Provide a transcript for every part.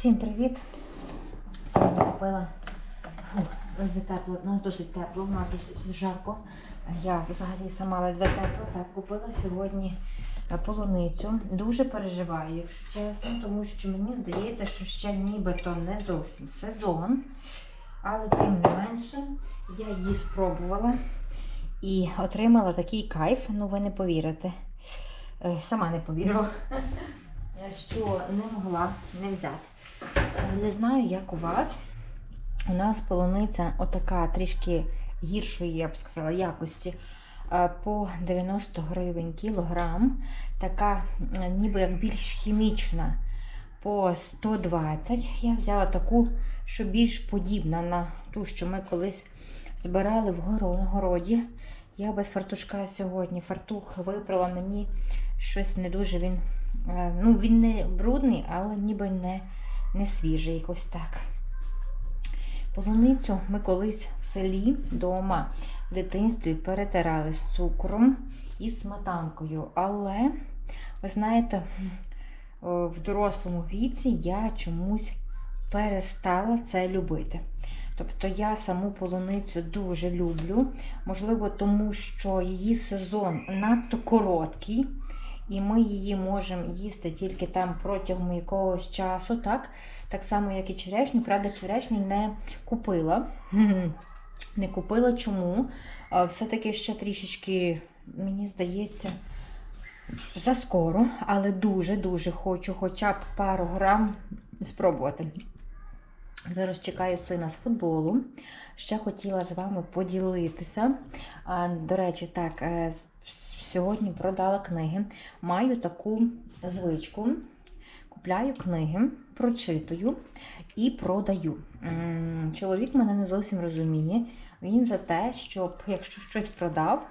Всім привіт! Сьогодні купила ледве тепло, у нас досить тепло, у нас досить жарко. Я взагалі сама ледве тепло. Так, купила сьогодні полуницю. Дуже переживаю, якщо чесно, тому що мені здається, що ще нібито не зовсім сезон. Але тим не менше, я її спробувала і отримала такий кайф, ну ви не повірите. Е, Сама не повірила, що не могла не взяти. Е, Не знаю, як у вас. У нас полуниця отака трішки гіршої, я б сказала, якості. е, По 90 гривень кілограм. Така ніби як більш хімічна по 120. Я взяла таку, що більш подібна на ту, що ми колись збирали в городі. Я без фартушка сьогодні. Фартух вибрала мені щось не дуже він. Е, Ну, він не брудний, але ніби не, не свіжий якось так. Полуницю ми колись в селі вдома в дитинстві перетирали з цукром і сметанкою. Але, ви знаєте, в дорослому віці я чомусь перестала це любити. Тобто я саму полуницю дуже люблю. Можливо, тому що її сезон надто короткий, і ми її можемо їсти тільки там протягом якогось часу, так? Так само, як і черешню. Правда, черешню не купила. Не купила чому? Все-таки ще трішечки, мені здається, заскоро, але дуже-дуже хочу хоча б пару грам спробувати. Зараз чекаю сина з футболу. Ще хотіла з вами поділитися. До речі, так, е, сьогодні продала книги. Маю таку звичку. Купляю книги, прочитую і продаю. Чоловік мене не зовсім розуміє. Він за те, щоб якщо щось продав,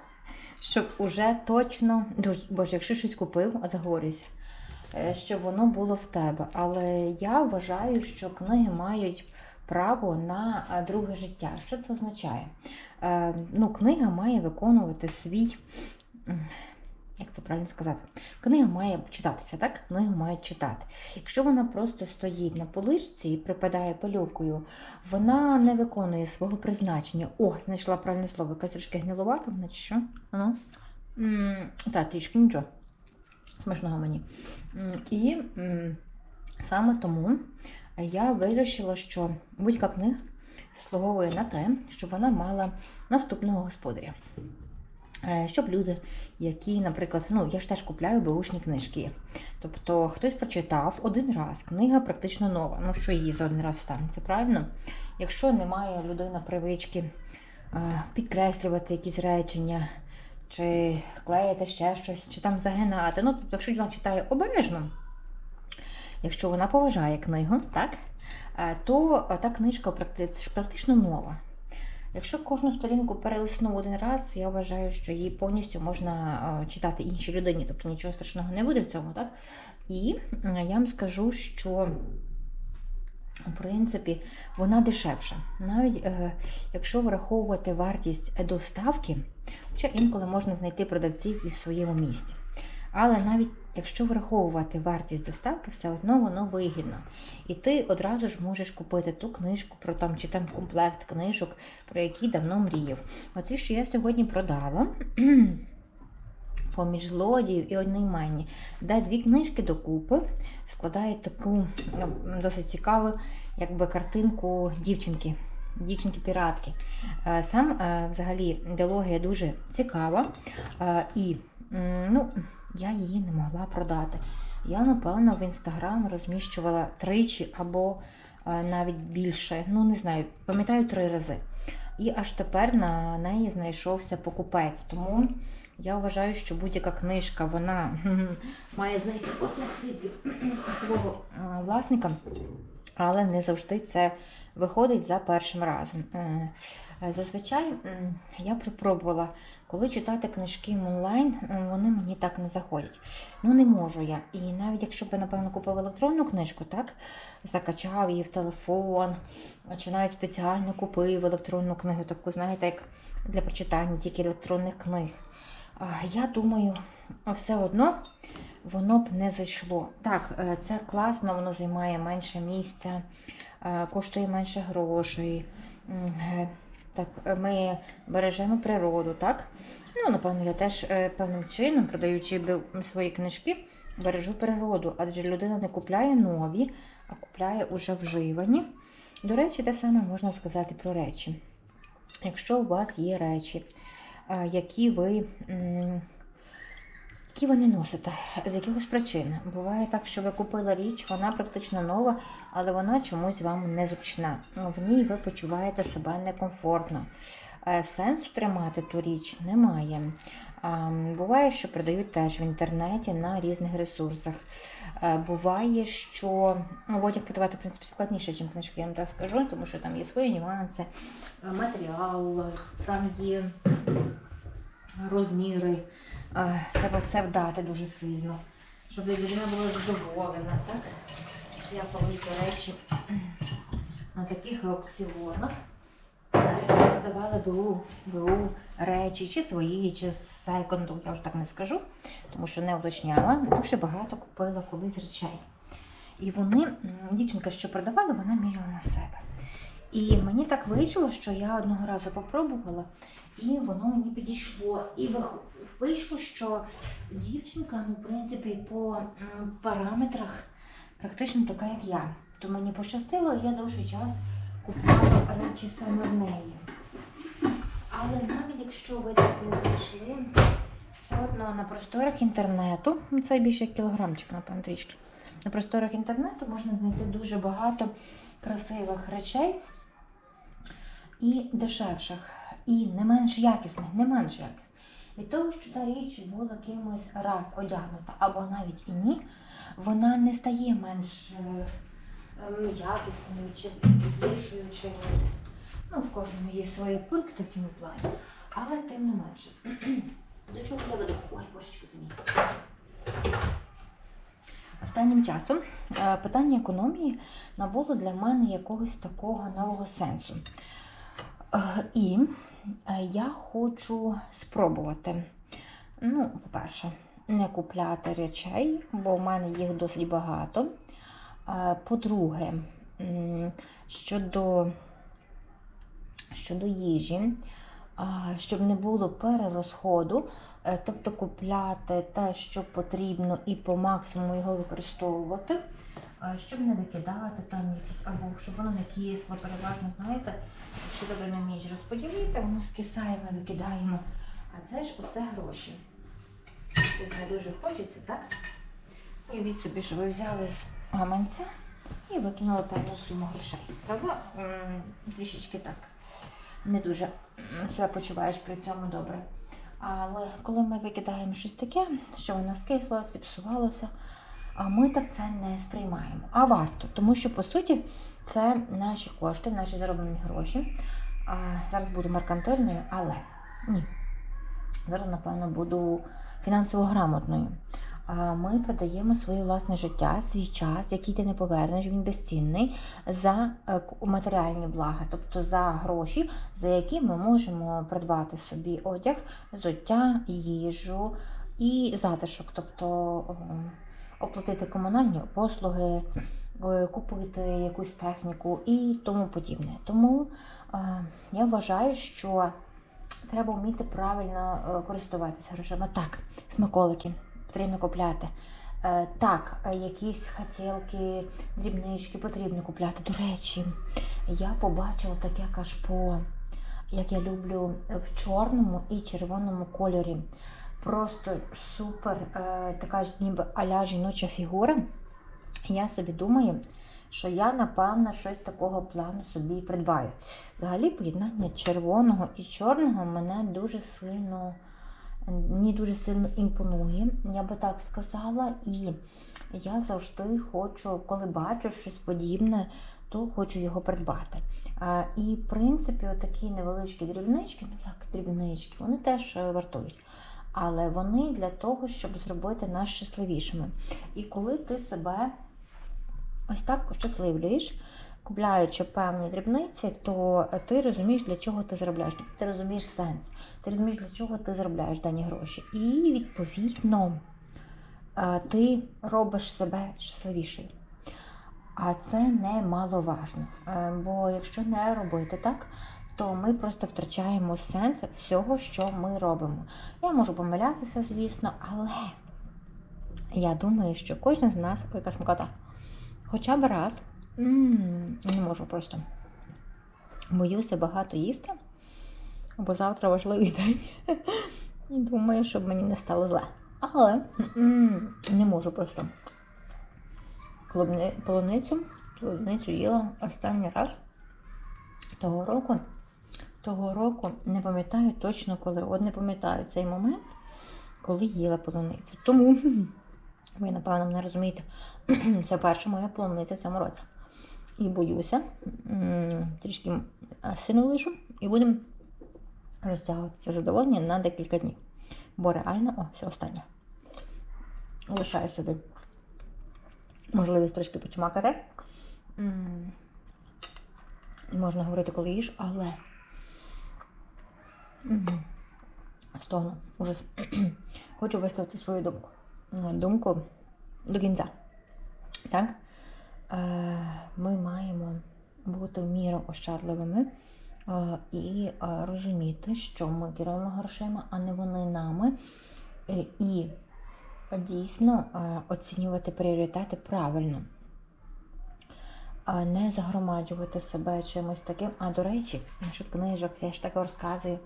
щоб уже точно, Дуж- боже, якщо щось купив, заговорюся, е, щоб воно було в тебе. Але я вважаю, що книги мають право на е, друге життя. Що це означає? Е, Ну, книга має виконувати свій. Як це правильно сказати? Книга має читатися, так? Книгу мають читати. Якщо вона просто стоїть на поличці і припадає пилюкою, вона не виконує свого призначення. О, знайшла правильне слово, якась трошки гнилувата, значить що? Ану. М, Так, трішки нічого. Смачного мені. І саме тому я вирішила, що будь-яка книга заслуговує на те, щоб вона мала наступного господаря. Е, Щоб люди, які, наприклад, ну я ж теж купляю беушні книжки. Тобто хтось прочитав один раз, книга практично нова. Ну що її за один раз станеться, правильно? Якщо немає людина привички е, підкреслювати якісь речення, чи клеїти ще щось, чи там загинати. Ну, тобто, якщо вона читає обережно, якщо вона поважає книгу, так, е, то та книжка практично нова. Якщо кожну сторінку перелиснув один раз, я вважаю, що її повністю можна е, читати іншій людині, тобто нічого страшного не буде в цьому, так? І е, я вам скажу, що в принципі вона дешевша. Навіть е, якщо враховувати вартість доставки, хоча інколи можна знайти продавців і в своєму місті. Але навіть якщо враховувати вартість доставки, все одно воно вигідно. І ти одразу ж можеш купити ту книжку про там чи там комплект книжок, про які давно мріяв. Оці, що я сьогодні продала. Поміж злодіїв і одноіменні, де дві книжки докупи складають таку ну, досить цікаву якби, картинку дівчинки, дівчинки-піратки. Е, Сам е, взагалі ідеологія дуже цікава, е, і ну, я її не могла продати. Я, напевно, в інстаграм розміщувала тричі або е, навіть більше. Ну, не знаю, пам'ятаю три рази. І аж тепер на неї знайшовся покупець. Тому я вважаю, що будь-яка книжка вона має знайти сиплю свого е, власника, але не завжди це виходить за першим разом. Е, е, Зазвичай я пробувала, коли читати книжки онлайн, вони мені так не заходять. Ну, не можу я. І навіть якщо б напевно, купив електронну книжку, так, закачав її в телефон, чи навіть спеціально купив електронну книгу, таку, знаєте, як для прочитання тільки електронних книг. Я думаю, все одно воно б не зайшло. Так, е, це класно, воно займає менше місця, е, коштує менше грошей. Так, е, ми бережемо природу, так? Ну, напевно, я теж е, певним чином, продаючи свої книжки, бережу природу, адже людина не купляє нові, а купляє уже вживані. До речі, те саме можна сказати про речі. Якщо у вас є речі, е, які ви, які ви не носите з якихось причин. Буває так, що ви купили річ, вона практично нова, але вона чомусь вам незручна. В ній ви почуваєте себе некомфортно. Е, Сенсу тримати ту річ немає. Буває, що продають теж в інтернеті на різних ресурсах. Е, Буває, що ну, одяг продавати, в принципі, складніше, ніж книжки, я вам так скажу, тому що там є свої нюанси, е, матеріал, там є розміри. Е, Треба все вдати дуже сильно, щоб людина була задоволена. Так? Я до речі, на таких аукціонах продавали БУ, БУ речі, чи свої, чи з секонду, я вже так не скажу, тому що не уточняла. Дуже багато купила колись речей. І вони, дівчинка, що продавала, вона міряла на себе. І мені так вийшло, що я одного разу попробувала, і воно мені підійшло. І вийшло, що дівчинка, ну, в принципі, по параметрах практично така, як я. То мені пощастило, і я довший час купувала речі саме в неї. Але навіть якщо ви так не знайшли, все одно на просторах інтернету, ну це більше кілограмчик, напевно, трішки. На просторах інтернету можна знайти дуже багато красивих речей і дешевших, і не менш якісних, не менш якісних. Від того, що та річ була кимось раз одягнута, або навіть і ні, вона не стає менш е, ем, якісною чи гіршою чимось. Ну, в кожному є свої пункти в цьому плані, але тим не менше. До чого я веду? Ой, божечко ти мій. Останнім часом е, питання економії набуло для мене якогось такого нового сенсу. Е, І е, я хочу спробувати, ну, по-перше, не купляти речей, бо в мене їх досить багато. Е, По-друге, щодо, щодо їжі, щоб не було перерозходу, тобто купляти те, що потрібно, і по максимуму його використовувати, щоб не викидати там якісь, або щоб воно не кисло, переважно, знаєте, якщо добре не вмієш розподілити, воно скисає, ми викидаємо. А це ж усе гроші. Ось не дуже хочеться, так? Уявіть собі, що ви взяли з гаманця і викинули певну суму грошей. М, Трішечки так. Не дуже себе почуваєш при цьому добре. Але коли ми викидаємо щось таке, що воно скисло, зіпсувалося, ми так це не сприймаємо. А варто, тому що по суті це наші кошти, наші зароблені гроші. А, зараз буду меркантильною, але ні. Зараз, напевно, буду фінансово грамотною. А, Ми продаємо своє власне життя, свій час, який ти не повернеш, він безцінний, за е, матеріальні блага, тобто за гроші, за які ми можемо придбати собі одяг, взуття, їжу і затишок, тобто оплатити комунальні послуги, е, купити якусь техніку і тому подібне. Тому е, я вважаю, що треба вміти правильно е, користуватися грошима. Так, смаколики потрібно купляти. Так, якісь хотілки, дрібнички потрібно купляти. До речі, я побачила таке кашпо, як я люблю в чорному і червоному кольорі. Просто супер, е, така ніби аля жіноча фігура. Я собі думаю, що я, напевно, щось такого плану собі придбаю. Взагалі, поєднання червоного і чорного мене дуже сильно, мені дуже сильно імпонує, я би так сказала. І я завжди хочу, коли бачу щось подібне, то хочу його придбати. І, в принципі, такі невеличкі дрібнички, ну як дрібнички, вони теж е, вартують. Але вони для того, щоб зробити нас щасливішими. І коли ти себе ось так щасливлюєш, купляючи певні дрібниці, то ти розумієш, для чого ти заробляєш. Тобто ти розумієш сенс, ти розумієш, для чого ти заробляєш дані гроші. І відповідно е, ти робиш себе щасливішою. А це немаловажно. Е, Бо якщо не робити так, то ми просто втрачаємо сенс всього, що ми робимо. Я можу помилятися, звісно, але я думаю, що кожен з нас, ой, яка смакота, хоча б раз не можу просто боюся багато їсти, бо завтра важливий день. Думаю, щоб мені не стало зле. Але не можу просто полуницю. Полуницю їла останній раз того року. Того року не пам'ятаю точно коли. От не пам'ятаю цей момент, коли їла полуницю. Тому ви, напевно, не розумієте, це перша моя полуниця в цьому році. І боюся, трішки сину лишу, і будемо розтягувати це задоволення на декілька днів. Бо реально, о, все останнє. Лишаю собі можливість трошки почмакати. Можна говорити, коли їш, але. Стогну ужас. Хочу виставити свою думку. Е, Думку до кінця. Так? Е, Ми маємо бути в міру ощадливими е, і розуміти, що ми керуємо грошима, а не вони нами. І дійсно оцінювати пріоритети правильно. Не загромаджувати себе чимось таким. А до речі, насчет книжок, я ж так розказую.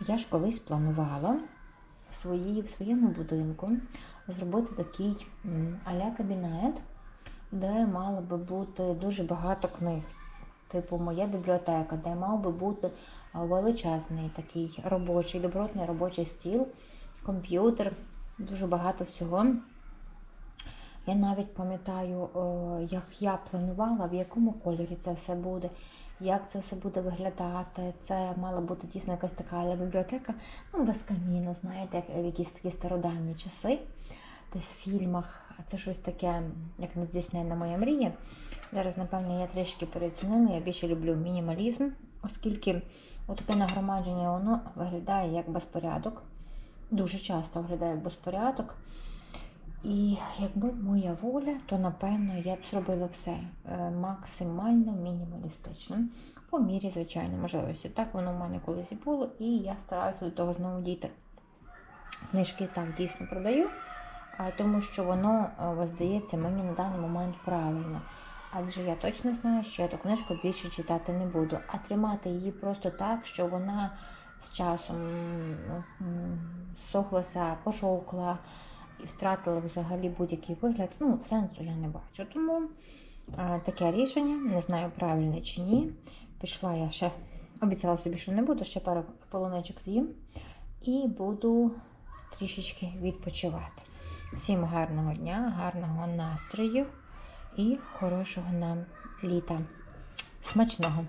Я ж колись планувала в, своїй, в своєму будинку зробити такий а-ля кабінет, де мало би бути дуже багато книг. Типу, моя бібліотека, де мав би бути величезний такий робочий, добротний робочий стіл, комп'ютер, дуже багато всього. Я навіть пам'ятаю, як я планувала, в якому кольорі це все буде, як це все буде виглядати. Це мала бути дійсно якась така бібліотека, ну, без каміна, знаєте, як в якісь такі стародавні часи, десь в фільмах. А це щось таке, як не здійснена моя мрія. Зараз, напевно, я трішки переоцінила, я більше люблю мінімалізм, оскільки таке нагромадження воно виглядає як безпорядок. Дуже часто виглядає як безпорядок. І якби моя воля, то напевно я б зробила все е, максимально мінімалістично, по мірі звичайно можливості. Так воно в мене колись було, і я стараюся до того знову дійти. Книжки так дійсно продаю, тому що воно е, здається мені на даний момент правильно. Адже я точно знаю, що я ту книжку більше читати не буду, а тримати її просто так, що вона з часом сохлася, пошовкла і втратила взагалі будь-який вигляд. Ну, сенсу я не бачу. Тому а, таке рішення, не знаю, правильне чи ні. Пішла я ще, обіцяла собі, що не буду, ще пару полуничок з'їм і буду трішечки відпочивати. Всім гарного дня, гарного настрою і хорошого нам літа. Смачного!